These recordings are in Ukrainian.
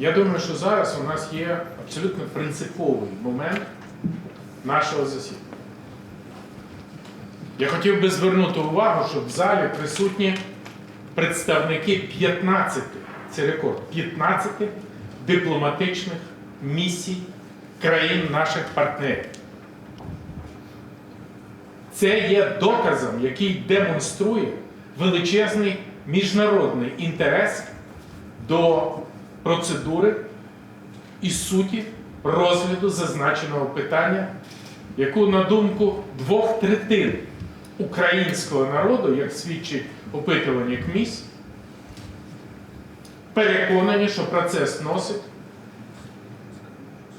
Я думаю, що зараз у нас є абсолютно принциповий момент нашого засідання. Я хотів би звернути увагу, що в залі присутні представники 15, це рекорд, 15 дипломатичних місій країн наших партнерів. Це є доказом, який демонструє величезний міжнародний інтерес до процедури і суті розгляду зазначеного питання, яку, на думку двох третин українського народу, як свідчить опитування КМІС, переконані, що процес носить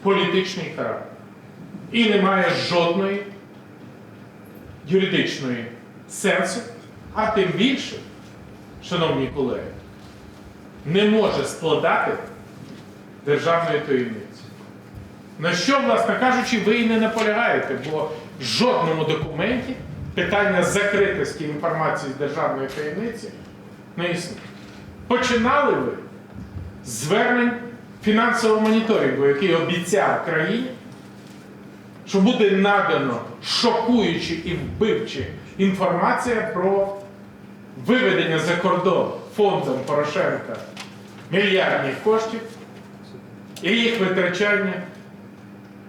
політичний характер. І не має жодної юридичної сенсу, а тим більше, шановні колеги, не може складати державної таємниці. На що, власне кажучи, ви і не наполягаєте, бо в жодному документі питання закритості інформації з державної таємниці не існує. Починали ви звернень фінансового моніторингу, який обіцяв країні, що буде надано шокуючі і вбивчі інформація про виведення за кордон фондом Порошенка мільярдних коштів і їх витрачання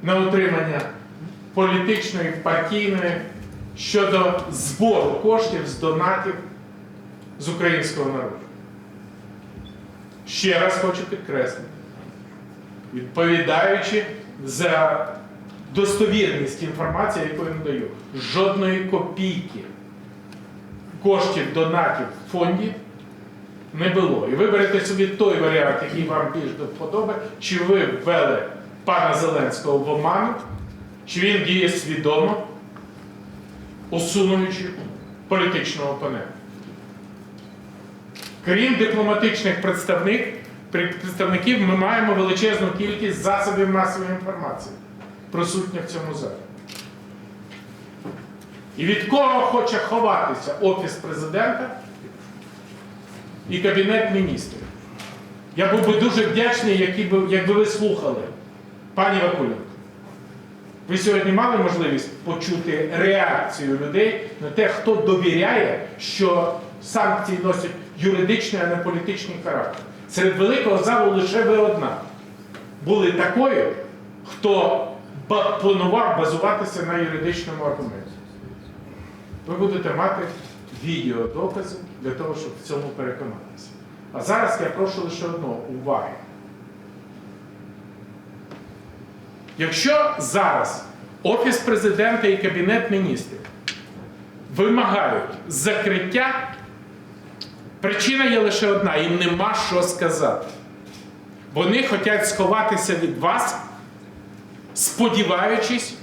на утримання політичної, партійної щодо збору коштів з донатів з українського народу. Ще раз хочу підкреслити, відповідаючи за достовірність інформації, яку я надаю, жодної копійки коштів донатів в фонді не було. І виберете собі той варіант, який вам більш до вподоби, чи ви ввели пана Зеленського в оману, чи він діє свідомо, усунуючи політичного опонента. Крім дипломатичних представник, представників, ми маємо величезну кількість засобів масової інформації, присутніх в цьому залі. І від кого хоче ховатися Офіс президента і Кабінет міністрів? Я був би дуже вдячний, якби ви слухали, пані Вакуленко. Ви сьогодні мали можливість почути реакцію людей на те, хто довіряє, що санкції носять юридичний, а не політичний характер. Серед великого залу лише ви одна були такою, хто планував базуватися на юридичному аргументі. Ви будете мати відеодокази для того, щоб в цьому переконатися. А зараз я прошу лише одного уваги. Якщо зараз Офіс президента і Кабінет міністрів вимагають закриття, причина є лише одна: їм нема що сказати. Вони хочуть сховатися від вас, сподіваючись,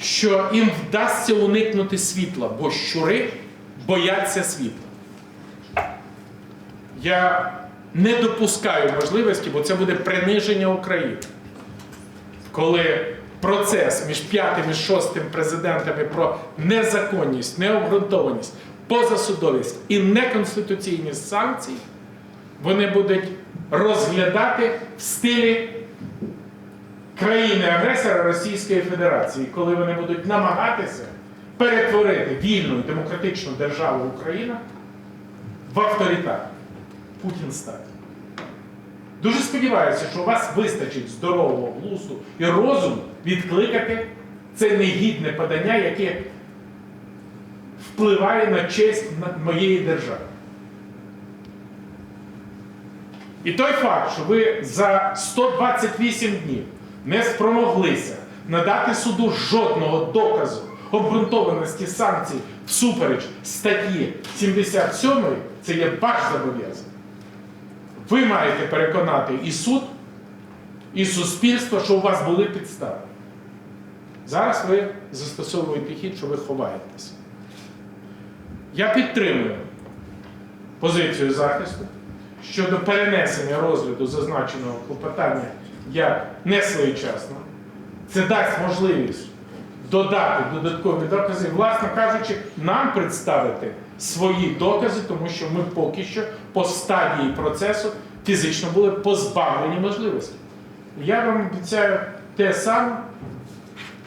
що їм вдасться уникнути світла, бо щури бояться світла. Я не допускаю можливості, бо це буде приниження України коли процес між п'ятим і шостим президентами про незаконність, необґрунтованість, позасудовість і неконституційність санкцій, вони будуть розглядати в стилі країни-агресора Російської Федерації, коли вони будуть намагатися перетворити вільну і демократичну державу Україна в авторитар Путін стать. Дуже сподіваюся, що у вас вистачить здорового глузду і розуму відкликати це негідне подання, яке впливає на честь моєї держави. І той факт, що ви за 128 днів не спромоглися надати суду жодного доказу обґрунтованості санкцій всупереч статті 77, це є ваш зобов'язання. Ви маєте переконати і суд, і суспільство, що у вас були підстави. Зараз ви застосовуєте хід, що ви ховаєтеся. Я підтримую позицію захисту щодо перенесення розгляду зазначеного клопотання як несвоєчасного. Це дасть можливість додати додаткові докази, власне кажучи, нам представити свої докази, тому що ми поки що по стадії процесу фізично були позбавлені можливості. Я вам обіцяю те саме,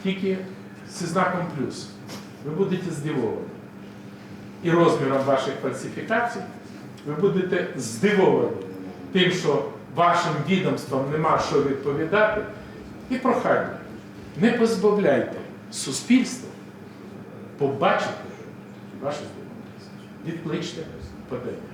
тільки зі знаком плюс. Ви будете здивовані. І розміром ваших фальсифікацій ви будете здивовані тим, що вашим відомствам нема що відповідати. І прохання, не позбавляйте суспільство побачити вашу. Відкличте подання.